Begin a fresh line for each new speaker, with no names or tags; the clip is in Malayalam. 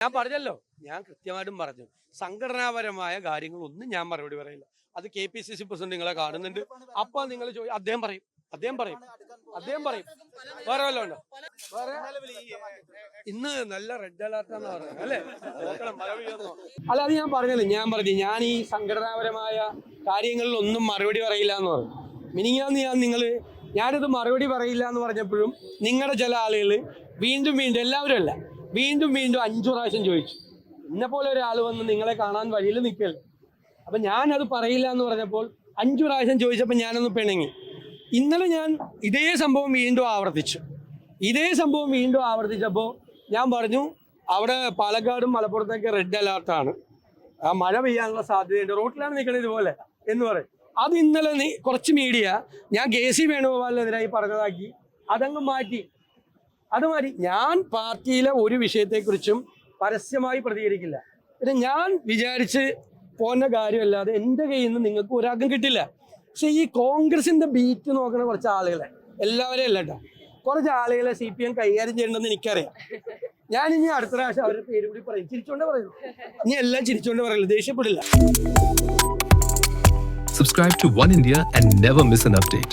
ഞാൻ പറഞ്ഞല്ലോ. ഞാൻ കൃത്യമായിട്ടും പറഞ്ഞു. സംഘടനാപരമായ കാര്യങ്ങളൊന്നും ഞാൻ മറുപടി പറയില്ല. അത് K P C C president നിങ്ങളെ കാണുന്നുണ്ട്. അപ്പൊ നിങ്ങൾ ചോദിച്ചു അദ്ദേഹം പറയും. അദ്ദേഹം പറയും. അദ്ദേഹം പറയും. വേറെ വല്ലതും ഉണ്ടോ? വേറെ? ഇന്ന് നല്ല റെഡ് അലർട്ടാന്ന് പറഞ്ഞത് അല്ലേ? അല്ല അത് ഞാൻ പറഞ്ഞല്ലോ. ഞാൻ പറഞ്ഞു ഞാൻ ഈ സംഘടനാപരമായ കാര്യങ്ങളിൽ ഒന്നും മറുപടി പറയില്ല എന്ന് പറഞ്ഞു. മിനിങ്ങാന്ന് ഞാൻ നിങ്ങൾ ഞാനിത് മറുപടി പറയില്ല എന്ന് പറഞ്ഞപ്പോഴും നിങ്ങളുടെ ചില ആളുകൾ വീണ്ടും വീണ്ടും എല്ലാവരും അല്ല. വീണ്ടും വീണ്ടും അഞ്ചു പ്രാവശ്യം ചോദിച്ചു. എന്നെ പോലെ ഒരാൾ വന്ന് നിങ്ങളെ കാണാൻ വഴിയിൽ നിൽക്കല്ലേ അപ്പൊ അത് പറയില്ല എന്ന് പറഞ്ഞപ്പോൾ അഞ്ചു പ്രാവശ്യം ചോദിച്ചപ്പോൾ ഞാനൊന്ന് പിണങ്ങി. ഇന്നലെ ഞാൻ ഇതേ സംഭവം വീണ്ടും ആവർത്തിച്ചു. ഇതേ സംഭവം വീണ്ടും ആവർത്തിച്ചപ്പോൾ ഞാൻ പറഞ്ഞു അവിടെ പാലക്കാടും മലപ്പുറത്തൊക്കെ റെഡ് അലേർട്ടാണ് ആ മഴ പെയ്യാനുള്ള സാധ്യതയുണ്ട്. റോട്ടിലാണ് നിൽക്കുന്നത് ഇതുപോലെ എന്ന് പറയും. അത് ഇന്നലെ കുറച്ച് മീഡിയ ഞാൻ കെ സി വേണുഗോപാലിനെതിരായി പറഞ്ഞതാക്കി. അതങ്ങ് മാറ്റി. അത് മാറ്റി ഞാൻ പാർട്ടിയിലെ ഒരു വിഷയത്തെക്കുറിച്ചും പരസ്യമായി പ്രതികരിക്കില്ല. പിന്നെ ഞാൻ വിചാരിച്ച് പോന്ന കാര്യമല്ലാതെ എന്റെ കയ്യിൽ നിന്ന് നിങ്ങൾക്ക് ഒരാൾക്കും കിട്ടില്ല. പക്ഷെ ഈ കോൺഗ്രസിന്റെ ബീറ്റ് നോക്കുന്ന കുറച്ച് ആളുകളെ എല്ലാവരെയും അല്ല കേട്ടോ. കുറച്ച് ആളുകളെ സി പി എം കൈകാര്യം ചെയ്യണമെന്ന് എനിക്കറിയാം. ഞാൻ ഇനി അടുത്ത പ്രാവശ്യം അവരുടെ പേര് കൂടി പറയും. ചിരിച്ചോണ്ട് പറയുന്നു ഇനി എല്ലാം ചിരിച്ചോണ്ട് പറയുള്ളൂ. ദേഷ്യപ്പെടില്ല.
Subscribe to one India and never miss an update.